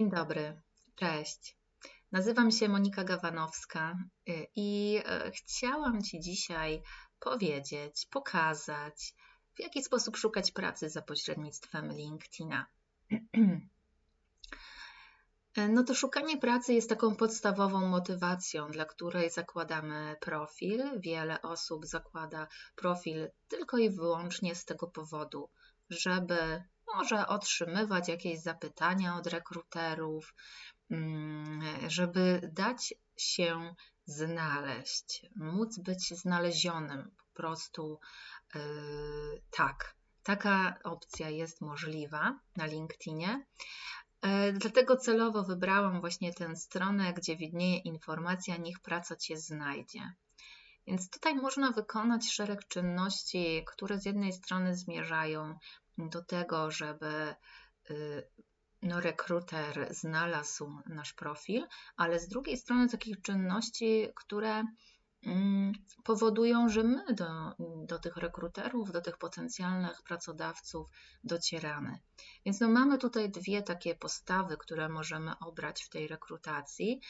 Dzień dobry, cześć. Nazywam się Monika Gawanowska y, i y, chciałam Ci dzisiaj powiedzieć, pokazać, w jaki sposób szukać pracy za pośrednictwem LinkedIna. No to szukanie pracy jest taką podstawową motywacją, dla której zakładamy profil. Wiele osób zakłada profil tylko i wyłącznie z tego powodu, żeby może otrzymywać jakieś zapytania od rekruterów, mm, żeby dać się znaleźć, móc być znalezionym. Po prostu yy, tak, taka opcja jest możliwa na LinkedInie. Yy, dlatego celowo wybrałam właśnie tę stronę, gdzie widnieje informacja, niech praca Cię znajdzie. Więc tutaj można wykonać szereg czynności, które z jednej strony zmierzają do tego, żeby y, no, rekruter znalazł nasz profil, ale z drugiej strony takich czynności, które mm, powodują, że my do, do tych rekruterów, do tych potencjalnych pracodawców docieramy. Więc no, mamy tutaj dwie takie postawy, które możemy obrać w tej rekrutacji.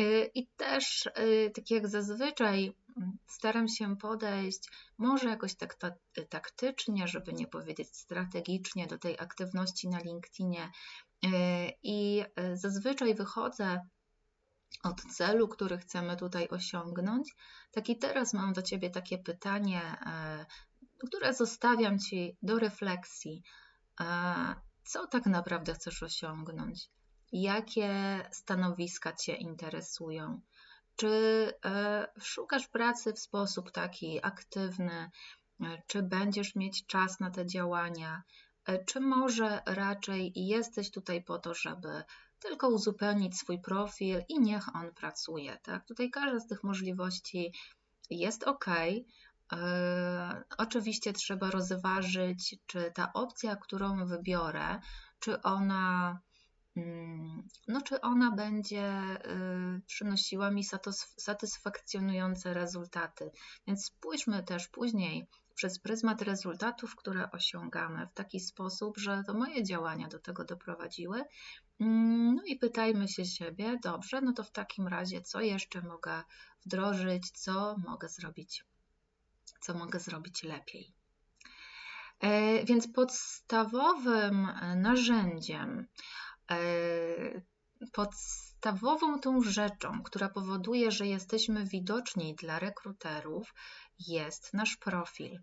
Y, I też, y, tak jak zazwyczaj, mm, staram się podejść może jakoś tak taktycznie, żeby nie powiedzieć strategicznie do tej aktywności na LinkedInie. Y, I zazwyczaj wychodzę od celu, który chcemy tutaj osiągnąć. Tak i teraz mam do Ciebie takie pytanie, które zostawiam Ci do refleksji. Co tak naprawdę chcesz osiągnąć? Jakie stanowiska Cię interesują. Czy e, szukasz pracy w sposób taki aktywny, e, czy będziesz mieć czas na te działania, e, czy może raczej jesteś tutaj po to, żeby tylko uzupełnić swój profil i niech on pracuje. Tak? Tutaj każda z tych możliwości jest ok. Oczywiście trzeba rozważyć, czy ta opcja, którą wybiorę, czy ona no czy ona będzie y, przynosiła mi satysfakcjonujące rezultaty. Więc spójrzmy też później przez pryzmat rezultatów, które osiągamy w taki sposób, że to moje działania do tego doprowadziły. Mm, no i pytajmy się siebie, dobrze, no to w takim razie, co jeszcze mogę wdrożyć, co mogę zrobić, co mogę zrobić lepiej. E, więc podstawowym narzędziem, podstawową tą rzeczą, która powoduje, że jesteśmy widoczni dla rekruterów, jest nasz profil.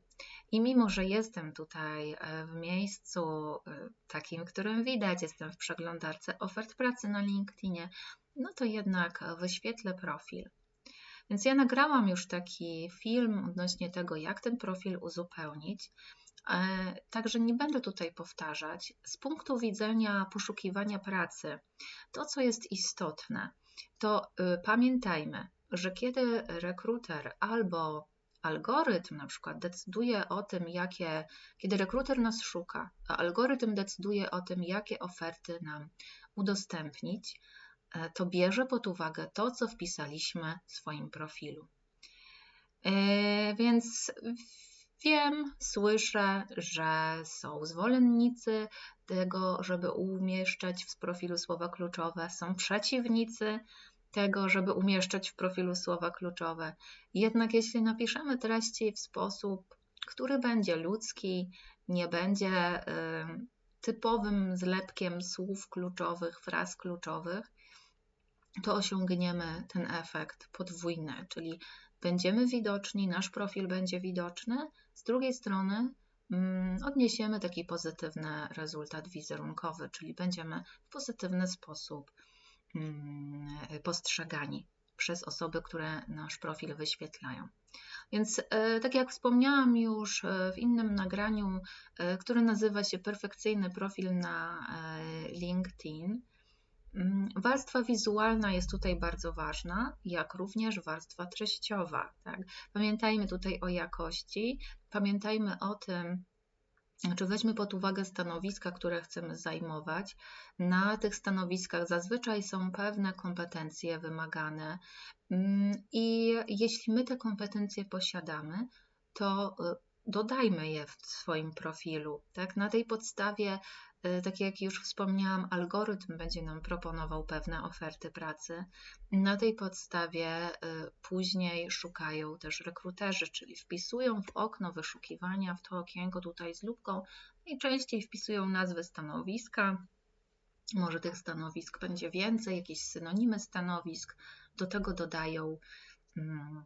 I mimo, że jestem tutaj e, w miejscu e, takim, którym widać, jestem w przeglądarce ofert pracy na LinkedInie, no to jednak wyświetlę profil. Więc ja nagrałam już taki film odnośnie tego, jak ten profil uzupełnić. E, także nie będę tutaj powtarzać. Z punktu widzenia poszukiwania pracy, to co jest istotne, to y, pamiętajmy, że kiedy rekruter albo algorytm na przykład decyduje o tym, jakie, kiedy rekruter nas szuka, a algorytm decyduje o tym, jakie oferty nam udostępnić, to bierze pod uwagę to, co wpisaliśmy w swoim profilu. E, więc Wiem, słyszę, że są zwolennicy tego, żeby umieszczać w profilu słowa kluczowe, są przeciwnicy tego, żeby umieszczać w profilu słowa kluczowe. Jednak jeśli napiszemy treści w sposób, który będzie ludzki, nie będzie y, typowym zlepkiem słów kluczowych, fraz kluczowych, to osiągniemy ten efekt podwójny, czyli będziemy widoczni, nasz profil będzie widoczny, z drugiej strony mm, odniesiemy taki pozytywny rezultat wizerunkowy, czyli będziemy w pozytywny sposób mm, postrzegani przez osoby, które nasz profil wyświetlają. Więc, e, tak jak wspomniałam już e, w innym nagraniu, e, które nazywa się Perfekcyjny profil na LinkedIn, warstwa wizualna jest tutaj bardzo ważna, jak również warstwa treściowa. Tak? Pamiętajmy tutaj o jakości, pamiętajmy o tym, czy weźmy pod uwagę stanowiska, które chcemy zajmować. Na tych stanowiskach zazwyczaj są pewne kompetencje wymagane, mm, i jeśli my te kompetencje posiadamy, to y, dodajmy je w swoim profilu. Tak? Na tej podstawie tak jak już wspomniałam, algorytm będzie nam proponował pewne oferty pracy. Na tej podstawie e, później szukają też rekruterzy, czyli wpisują w okno wyszukiwania, w to okienko tutaj z lubką, najczęściej wpisują nazwy stanowiska. Może tych stanowisk będzie więcej, jakieś synonimy stanowisk. Do tego dodają mm,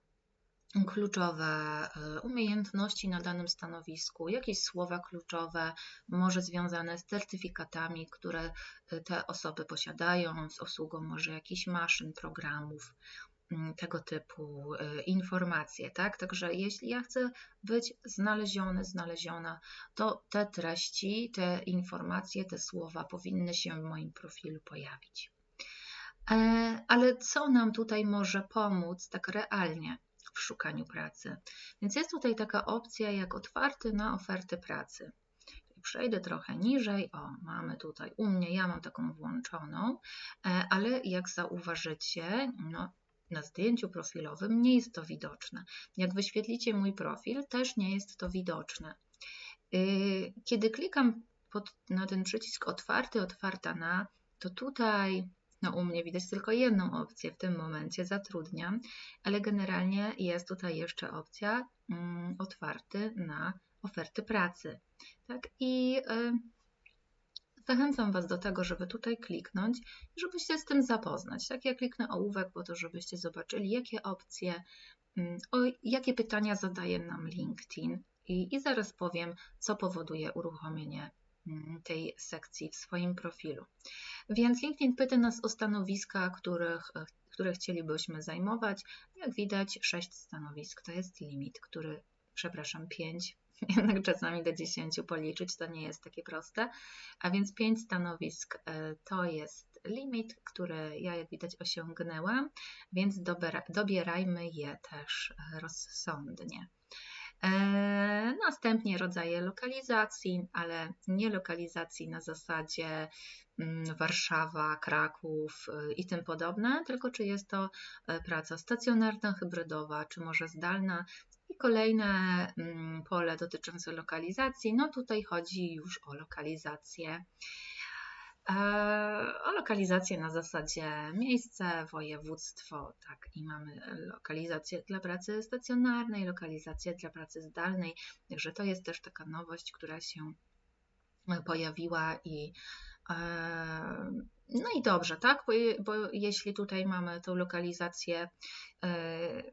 kluczowe e, umiejętności na danym stanowisku, jakieś słowa kluczowe, może związane z certyfikatami, które e, te osoby posiadają, z obsługą może jakichś maszyn, programów, mm, tego typu e, informacje, tak? Także jeśli ja chcę być znaleziony, znaleziona, to te treści, te informacje, te słowa powinny się w moim profilu pojawić. Ale co nam tutaj może pomóc tak realnie? W szukaniu pracy. Więc jest tutaj taka opcja jak otwarty na oferty pracy. Przejdę trochę niżej. O, mamy tutaj u mnie, ja mam taką włączoną, e, ale jak zauważycie, no, na zdjęciu profilowym nie jest to widoczne. Jak wyświetlicie mój profil, też nie jest to widoczne. Y, kiedy klikam pod, na ten przycisk otwarty, otwarta na, to tutaj no u mnie widać tylko jedną opcję w tym momencie, zatrudniam, ale generalnie jest tutaj jeszcze opcja mm, otwarty na oferty pracy. Tak? I y, zachęcam Was do tego, żeby tutaj kliknąć, żeby się z tym zapoznać. Tak, ja kliknę ołówek po to, żebyście zobaczyli, jakie opcje, y, o, jakie pytania zadaje nam LinkedIn i, i zaraz powiem, co powoduje uruchomienie Mm, tej sekcji w swoim profilu. Więc LinkedIn pyta nas o stanowiska, których, które chcielibyśmy zajmować. Jak widać, 6 stanowisk to jest limit, który, przepraszam, 5, jednak czasami do 10 policzyć to nie jest takie proste. A więc 5 stanowisk e, to jest limit, który ja, jak widać, osiągnęłam, więc dobierajmy je też rozsądnie. E, następnie rodzaje lokalizacji, ale nie lokalizacji na zasadzie mm, Warszawa, Kraków y, i tym podobne, tylko czy jest to e, praca stacjonarna, hybrydowa, czy może zdalna. I kolejne mm, pole dotyczące lokalizacji, no tutaj chodzi już o lokalizację o lokalizację na zasadzie miejsce, województwo, tak, i mamy lokalizację dla pracy stacjonarnej, lokalizację dla pracy zdalnej, także to jest też taka nowość, która się pojawiła i e, no i dobrze, tak, bo, bo jeśli tutaj mamy tą lokalizację e,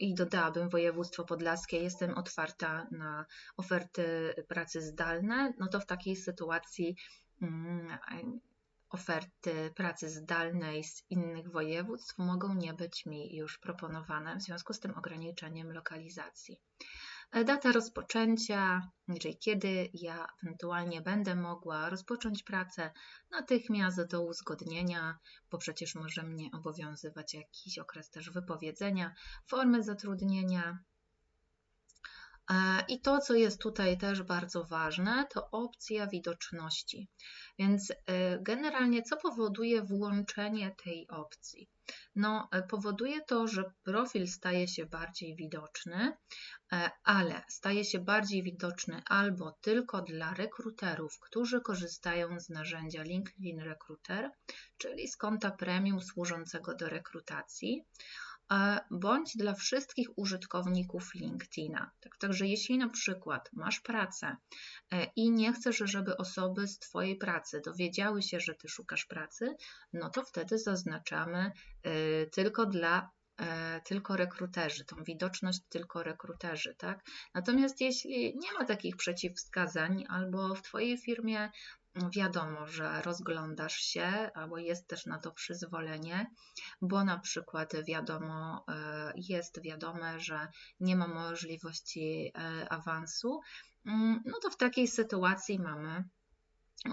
i dodałabym województwo podlaskie, jestem otwarta na oferty pracy zdalne, no to w takiej sytuacji oferty pracy zdalnej z innych województw mogą nie być mi już proponowane w związku z tym ograniczeniem lokalizacji. Data rozpoczęcia, czyli kiedy ja ewentualnie będę mogła rozpocząć pracę, natychmiast do uzgodnienia, bo przecież może mnie obowiązywać jakiś okres też wypowiedzenia, formy zatrudnienia, E, I to, co jest tutaj też bardzo ważne, to opcja widoczności. Więc e, generalnie, co powoduje włączenie tej opcji? No, e, powoduje to, że profil staje się bardziej widoczny, ale staje się bardziej widoczny albo tylko dla rekruterów, którzy korzystają z narzędzia LinkedIn Recruiter, czyli z konta premium służącego do rekrutacji, bądź dla wszystkich użytkowników LinkedIna. Tak, także jeśli na przykład masz pracę e, i nie chcesz, żeby osoby z Twojej pracy dowiedziały się, że Ty szukasz pracy, no to wtedy zaznaczamy e, tylko dla e, tylko rekruterzy, tą widoczność tylko rekruterzy, tak? Natomiast jeśli nie ma takich przeciwwskazań albo w Twojej firmie wiadomo, że rozglądasz się, albo jest też na to przyzwolenie, bo na przykład wiadomo, e, jest wiadome, że nie ma możliwości e, awansu, mm, no to w takiej sytuacji mamy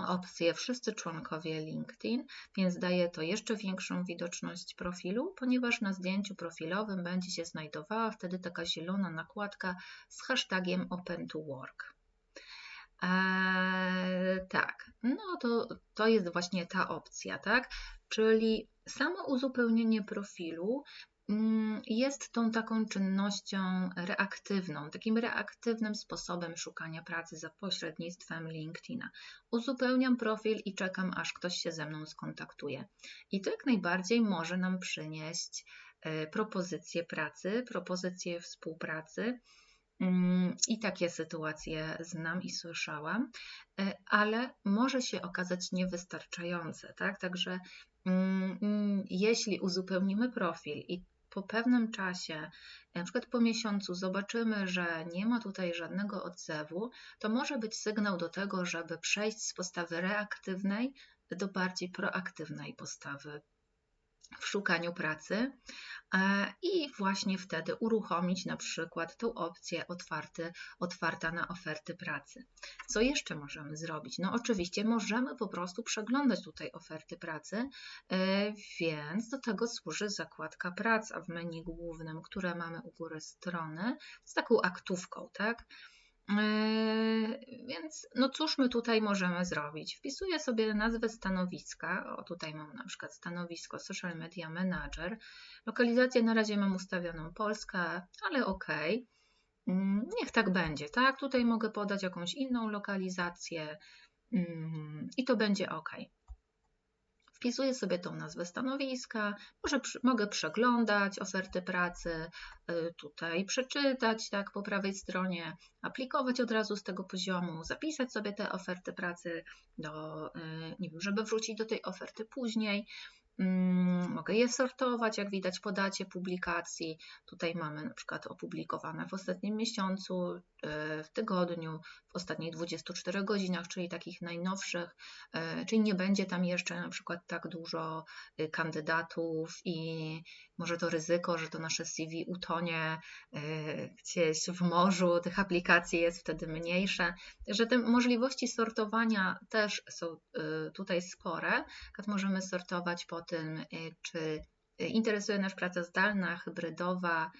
opcję wszyscy członkowie LinkedIn, więc daje to jeszcze większą widoczność profilu, ponieważ na zdjęciu profilowym będzie się znajdowała wtedy taka zielona nakładka z hashtagiem Open to Work. Eee, tak, no to, to jest właśnie ta opcja, tak? Czyli samo uzupełnienie profilu mm, jest tą taką czynnością reaktywną, takim reaktywnym sposobem szukania pracy za pośrednictwem LinkedIna. Uzupełniam profil i czekam, aż ktoś się ze mną skontaktuje. I to jak najbardziej może nam przynieść e, propozycje pracy, propozycje współpracy. Mm, I takie sytuacje znam i słyszałam, e, ale może się okazać niewystarczające, tak? Także Mm, mm, jeśli uzupełnimy profil i po pewnym czasie, na przykład po miesiącu, zobaczymy, że nie ma tutaj żadnego odzewu, to może być sygnał do tego, żeby przejść z postawy reaktywnej do bardziej proaktywnej postawy w szukaniu pracy e, i właśnie wtedy uruchomić na przykład tą opcję otwarty, otwarta na oferty pracy. Co jeszcze możemy zrobić? No oczywiście możemy po prostu przeglądać tutaj oferty pracy, e, więc do tego służy zakładka praca w menu głównym, które mamy u góry strony z taką aktówką, tak? Yy, więc no cóż my tutaj możemy zrobić? Wpisuję sobie nazwę stanowiska. O, tutaj mam na przykład stanowisko Social Media Manager. Lokalizację na razie mam ustawioną Polska, ale ok. Mm, niech tak będzie, tak? Tutaj mogę podać jakąś inną lokalizację mm, i to będzie ok. Wpisuję sobie tą nazwę stanowiska, może mogę przeglądać oferty pracy, y, tutaj przeczytać tak po prawej stronie, aplikować od razu z tego poziomu, zapisać sobie te oferty pracy, do, y, nie wiem, żeby wrócić do tej oferty później. Mm, mogę je sortować, jak widać po dacie publikacji. Tutaj mamy na przykład opublikowane w ostatnim miesiącu, w tygodniu, w ostatnich 24 godzinach, czyli takich najnowszych, e, czyli nie będzie tam jeszcze na przykład tak dużo e, kandydatów i może to ryzyko, że to nasze CV utonie gdzieś w morzu, tych aplikacji jest wtedy mniejsze, że te możliwości sortowania też są tutaj spore. Możemy sortować po tym, czy interesuje nas praca zdalna, hybrydowa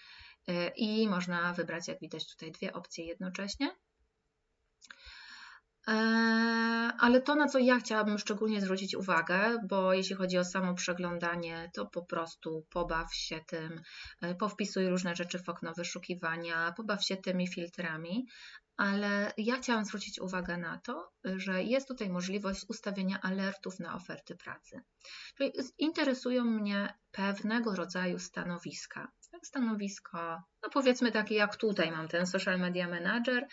i można wybrać, jak widać tutaj, dwie opcje jednocześnie. E, ale to, na co ja chciałabym szczególnie zwrócić uwagę, bo jeśli chodzi o samo przeglądanie, to po prostu pobaw się tym, e, powpisuj różne rzeczy w okno wyszukiwania, pobaw się tymi filtrami, ale ja chciałam zwrócić uwagę na to, że jest tutaj możliwość ustawienia alertów na oferty pracy. Czyli interesują mnie pewnego rodzaju stanowiska. Stanowisko, no powiedzmy takie jak tutaj mam ten social media manager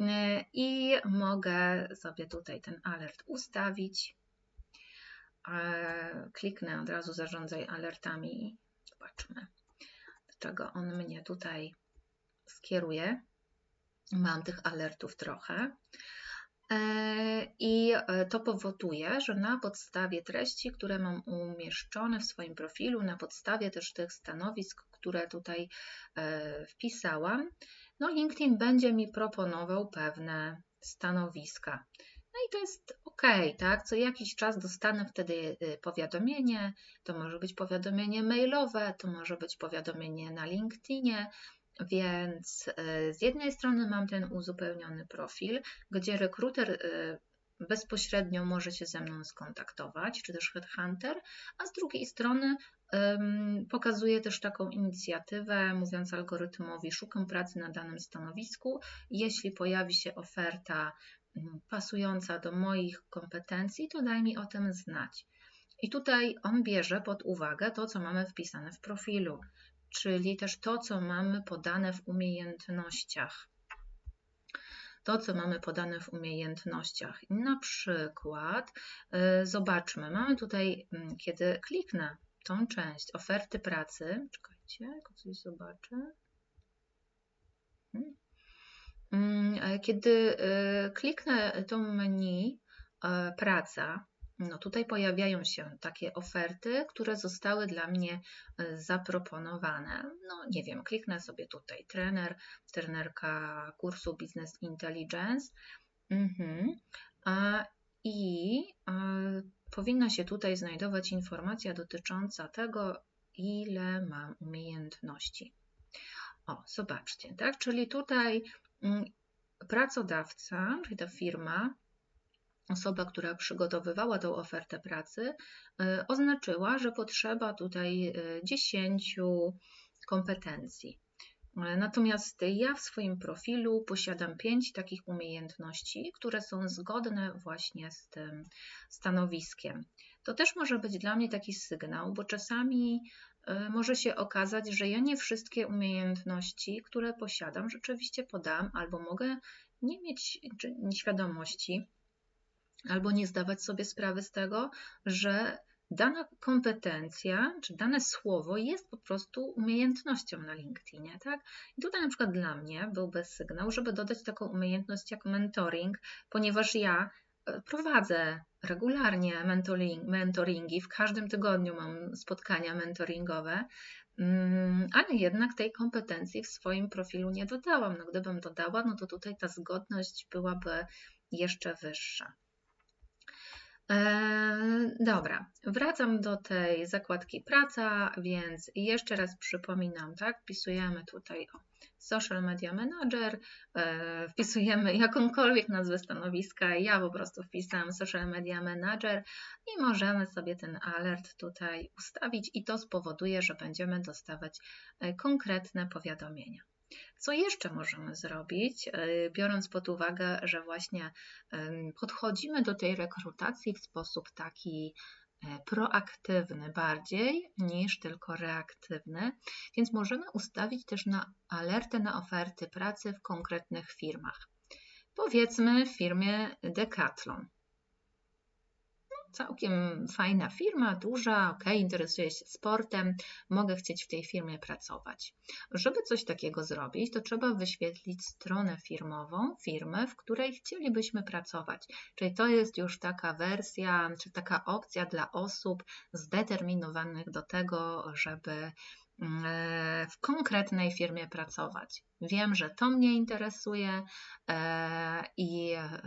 y, i mogę sobie tutaj ten alert ustawić. Kliknę od razu zarządzaj alertami. Zobaczmy, do czego on mnie tutaj skieruje. Mam tych alertów trochę. E, I e, to powoduje, że na podstawie treści, które mam umieszczone w swoim profilu, na podstawie też tych stanowisk, które tutaj e, wpisałam, no LinkedIn będzie mi proponował pewne stanowiska. No i to jest ok, tak? Co jakiś czas dostanę wtedy powiadomienie. To może być powiadomienie mailowe, to może być powiadomienie na LinkedInie, więc e, z jednej strony mam ten uzupełniony profil, gdzie rekruter e, bezpośrednio może się ze mną skontaktować, czy też headhunter, a z drugiej strony pokazuje też taką inicjatywę, mówiąc algorytmowi, szukam pracy na danym stanowisku. Jeśli pojawi się oferta pasująca do moich kompetencji, to daj mi o tym znać. I tutaj on bierze pod uwagę to, co mamy wpisane w profilu czyli też to, co mamy podane w umiejętnościach. To, co mamy podane w umiejętnościach. Na przykład, yy, zobaczmy, mamy tutaj, yy, kiedy kliknę tą część oferty pracy, czekajcie, coś zobaczę. Yy, kiedy y, kliknę tą menu y, praca, no tutaj pojawiają się takie oferty, które zostały dla mnie e, zaproponowane. No nie wiem, kliknę sobie tutaj trener, trenerka kursu Business Intelligence. Mhm. I powinna się tutaj znajdować informacja dotycząca tego, ile mam umiejętności. O, zobaczcie, tak? Czyli tutaj mm, pracodawca, czyli ta firma, osoba, która przygotowywała tą ofertę pracy, oznaczyła, że potrzeba tutaj 10 kompetencji. Natomiast ja w swoim profilu posiadam pięć takich umiejętności, które są zgodne właśnie z tym stanowiskiem. To też może być dla mnie taki sygnał, bo czasami e, może się okazać, że ja nie wszystkie umiejętności, które posiadam, rzeczywiście podam, albo mogę nie mieć świadomości, albo nie zdawać sobie sprawy z tego, że dana kompetencja czy dane słowo jest po prostu umiejętnością na LinkedInie, tak? I tutaj na przykład dla mnie byłby sygnał, żeby dodać taką umiejętność jak mentoring, ponieważ ja e, prowadzę regularnie mentoring, mentoringi, w każdym tygodniu mam spotkania mentoringowe, mm, ale jednak tej kompetencji w swoim profilu nie dodałam. No, gdybym dodała, no to tutaj ta zgodność byłaby jeszcze wyższa. Dobra, wracam do tej zakładki praca, więc jeszcze raz przypominam, tak, wpisujemy tutaj o Social Media Manager, e, wpisujemy jakąkolwiek nazwę stanowiska, ja po prostu wpisałam Social Media Manager i możemy sobie ten alert tutaj ustawić i to spowoduje, że będziemy dostawać e, konkretne powiadomienia. Co jeszcze możemy zrobić, e, biorąc pod uwagę, że właśnie podchodzimy do tej rekrutacji w sposób taki e, proaktywny bardziej niż tylko reaktywny, więc możemy ustawić też na alertę na oferty pracy w konkretnych firmach. Powiedzmy w firmie Decathlon całkiem fajna firma, duża, ok, interesuję się sportem, mogę chcieć w tej firmie pracować. Żeby coś takiego zrobić, to trzeba wyświetlić stronę firmową firmy, w której chcielibyśmy pracować. Czyli to jest już taka wersja, czy taka opcja dla osób zdeterminowanych do tego, żeby mm, w konkretnej firmie pracować. Wiem, że to mnie interesuje e, i e,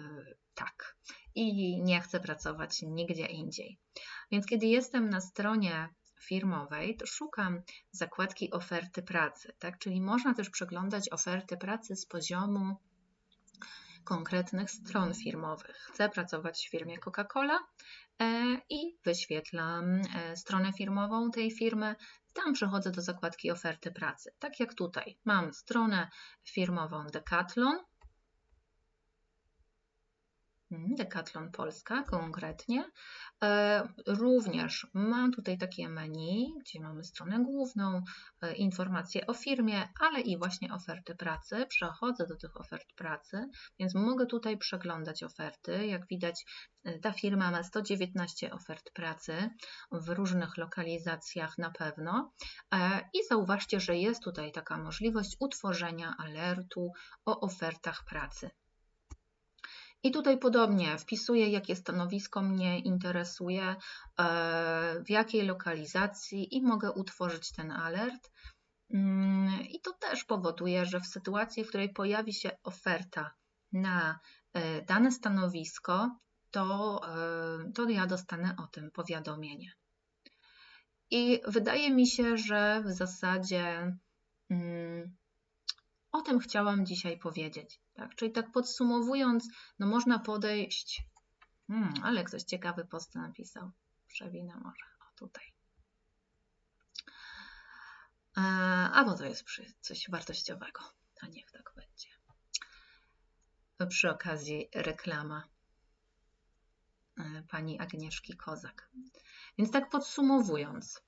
tak i nie chcę pracować nigdzie indziej. Więc kiedy jestem na stronie firmowej, to szukam zakładki oferty pracy, tak? Czyli można też przeglądać oferty pracy z poziomu konkretnych stron firmowych. Chcę pracować w firmie Coca-Cola e, i wyświetlam e, stronę firmową tej firmy. Tam przechodzę do zakładki oferty pracy. Tak jak tutaj mam stronę firmową Decathlon, Decathlon Polska konkretnie. E, również mam tutaj takie menu, gdzie mamy stronę główną, e, informacje o firmie, ale i właśnie oferty pracy. Przechodzę do tych ofert pracy, więc mogę tutaj przeglądać oferty. Jak widać, e, ta firma ma 119 ofert pracy w różnych lokalizacjach na pewno. I zauważcie, że jest tutaj taka możliwość utworzenia alertu o ofertach pracy. I tutaj podobnie wpisuję, jakie stanowisko mnie interesuje, e, w jakiej lokalizacji i mogę utworzyć ten alert. Mm, I to też powoduje, że w sytuacji, w której pojawi się oferta na e, dane stanowisko, to, e, to ja dostanę o tym powiadomienie. I wydaje mi się, że w zasadzie mm, o tym chciałam dzisiaj powiedzieć. Tak? Czyli tak podsumowując, no można podejść, hmm, ale ktoś ciekawy post napisał, przewinę może, o tutaj. E, a bo to jest coś wartościowego, a niech tak będzie. Przy okazji reklama e, pani Agnieszki Kozak. Więc tak podsumowując,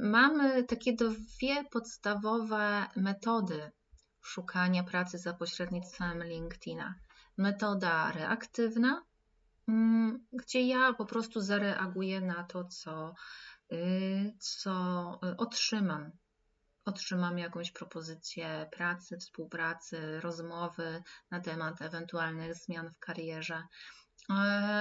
mamy takie dwie podstawowe metody szukania pracy za pośrednictwem LinkedIna. Metoda reaktywna, mm, gdzie ja po prostu zareaguję na to, co, y, co otrzymam. Otrzymam jakąś propozycję pracy, współpracy, rozmowy na temat ewentualnych zmian w karierze.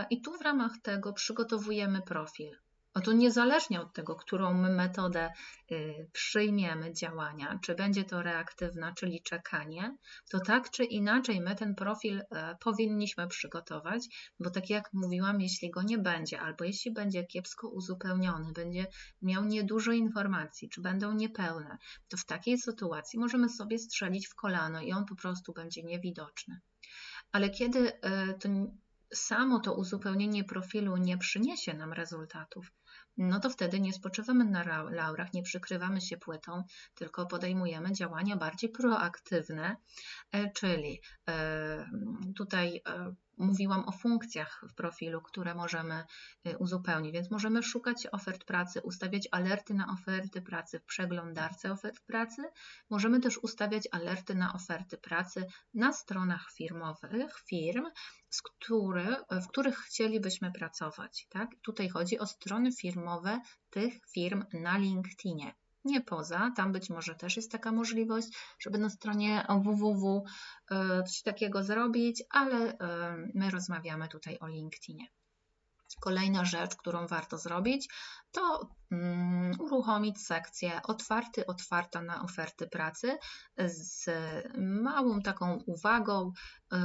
I tu w ramach tego przygotowujemy profil. Oto niezależnie od tego, którą my metodę y, przyjmiemy działania, czy będzie to reaktywna, czyli czekanie, to tak czy inaczej my ten profil e, powinniśmy przygotować, bo tak jak mówiłam, jeśli go nie będzie, albo jeśli będzie kiepsko uzupełniony, będzie miał niedużo informacji, czy będą niepełne, to w takiej sytuacji możemy sobie strzelić w kolano i on po prostu będzie niewidoczny. Ale kiedy e, to samo to uzupełnienie profilu nie przyniesie nam rezultatów, no to wtedy nie spoczywamy na laurach, nie przykrywamy się płytą, tylko podejmujemy działania bardziej proaktywne, e, czyli e, tutaj e, mówiłam o funkcjach w profilu, które możemy y, uzupełnić, więc możemy szukać ofert pracy, ustawiać alerty na oferty pracy w przeglądarce ofert pracy. Możemy też ustawiać alerty na oferty pracy na stronach firmowych firm, z który, w których chcielibyśmy pracować. Tak? Tutaj chodzi o strony firmowe tych firm na LinkedInie nie poza. Tam być może też jest taka możliwość, żeby na stronie www e, coś takiego zrobić, ale e, my rozmawiamy tutaj o LinkedInie. Kolejna rzecz, którą warto zrobić, to um, uruchomić sekcję otwarty, otwarta na oferty pracy z małą taką uwagą. Yy,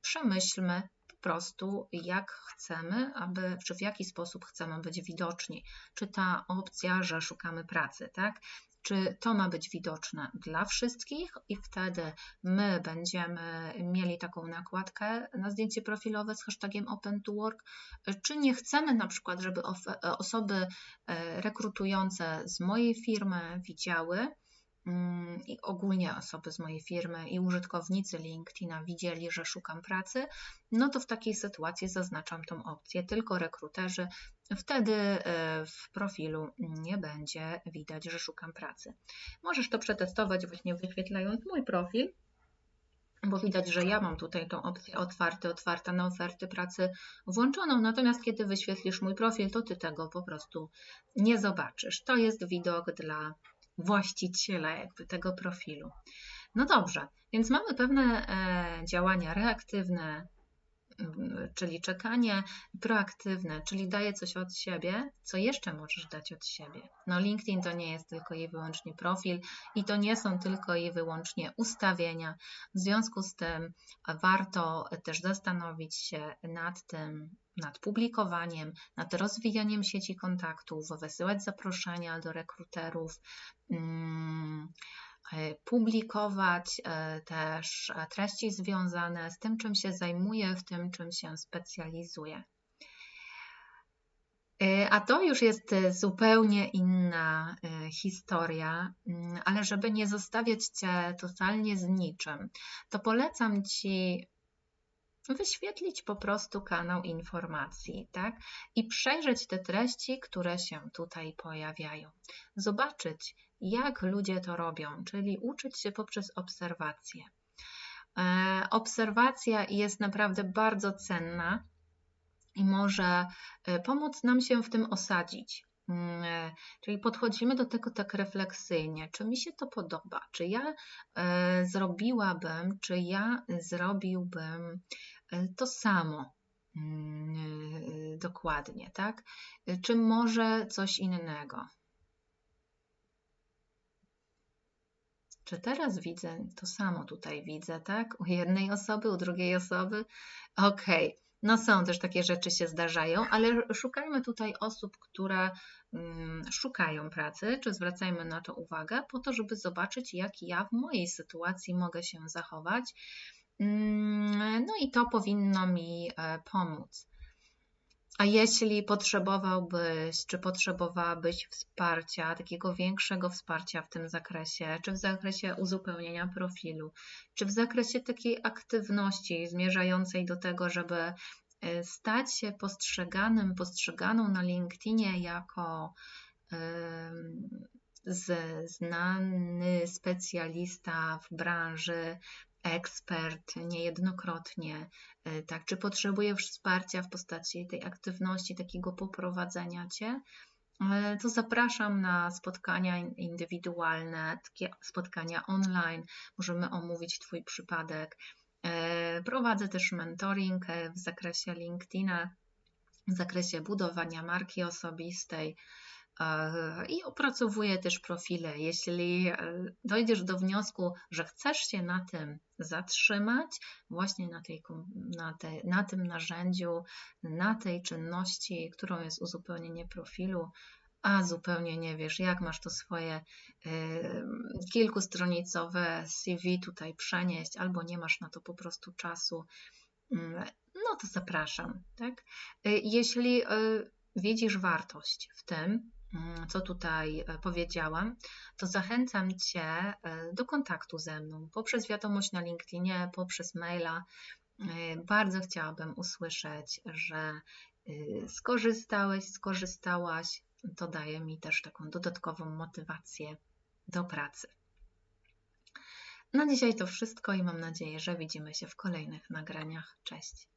przemyślmy prostu, jak chcemy, aby, czy w jaki sposób chcemy być widoczni. Czy ta opcja, że szukamy pracy, tak? Czy to ma być widoczne dla wszystkich i wtedy my będziemy mieli taką nakładkę na zdjęcie profilowe z hashtagiem Open to Work, czy nie chcemy na przykład, żeby osoby e, rekrutujące z mojej firmy widziały, i ogólnie osoby z mojej firmy i użytkownicy LinkedIna widzieli, że szukam pracy, no to w takiej sytuacji zaznaczam tą opcję tylko rekruterzy. Wtedy e, w profilu nie będzie widać, że szukam pracy. Możesz to przetestować właśnie wyświetlając mój profil, bo widać, że ja mam tutaj tą opcję otwarty, otwarta na oferty pracy włączoną, natomiast kiedy wyświetlisz mój profil, to ty tego po prostu nie zobaczysz. To jest widok dla właściciela jakby tego profilu. No dobrze, więc mamy pewne e, działania reaktywne, czyli czekanie, proaktywne, czyli daję coś od siebie, co jeszcze możesz dać od siebie. No LinkedIn to nie jest tylko i wyłącznie profil i to nie są tylko i wyłącznie ustawienia. W związku z tym warto też zastanowić się nad tym, nad publikowaniem, nad rozwijaniem sieci kontaktów, wysyłać zaproszenia do rekruterów, mm, e, publikować e, też treści związane z tym, czym się zajmuję, w tym, czym się specjalizuję. E, a to już jest zupełnie inna historia, mm, ale żeby nie zostawiać Cię totalnie z niczym, to polecam Ci wyświetlić po prostu kanał informacji, tak? I przejrzeć te treści, które się tutaj pojawiają. Zobaczyć, jak ludzie to robią, czyli uczyć się poprzez obserwację. E, obserwacja jest naprawdę bardzo cenna i może e, pomóc nam się w tym osadzić. Mm, e, czyli podchodzimy do tego tak refleksyjnie, czy mi się to podoba, czy ja zrobiłabym, czy ja zrobiłbym to samo mm, e, dokładnie, tak? E, czy może coś innego? Czy teraz widzę to samo tutaj widzę, tak? U jednej osoby, u drugiej osoby? Okej. Okay. No są też takie rzeczy się zdarzają, ale szukajmy tutaj osób, które mm, szukają pracy, czy zwracajmy na to uwagę, po to, żeby zobaczyć, jak ja w mojej sytuacji mogę się zachować no i to powinno mi e, pomóc. A jeśli potrzebowałbyś, czy potrzebowałabyś wsparcia, takiego większego wsparcia w tym zakresie, czy w zakresie uzupełnienia profilu, czy w zakresie takiej aktywności zmierzającej do tego, żeby e, stać się postrzeganym, postrzeganą na LinkedInie jako znany specjalista w branży, ekspert niejednokrotnie, e, tak, czy potrzebujesz wsparcia w postaci tej aktywności, takiego poprowadzenia cię, e, to zapraszam na spotkania indywidualne, takie spotkania online. Możemy omówić Twój przypadek. E, prowadzę też mentoring w zakresie LinkedIna, w zakresie budowania marki osobistej i opracowuję też profile. Jeśli dojdziesz do wniosku, że chcesz się na tym zatrzymać, właśnie na, tej, na, te, na tym narzędziu, na tej czynności, którą jest uzupełnienie profilu, a zupełnie nie wiesz, jak masz to swoje y, kilkustronicowe CV tutaj przenieść, albo nie masz na to po prostu czasu, mm, no to zapraszam. Tak? Jeśli widzisz wartość w tym, co tutaj powiedziałam, to zachęcam Cię do kontaktu ze mną poprzez wiadomość na LinkedInie, poprzez maila. Bardzo chciałabym usłyszeć, że skorzystałeś, skorzystałaś. To daje mi też taką dodatkową motywację do pracy. Na dzisiaj to wszystko i mam nadzieję, że widzimy się w kolejnych nagraniach. Cześć.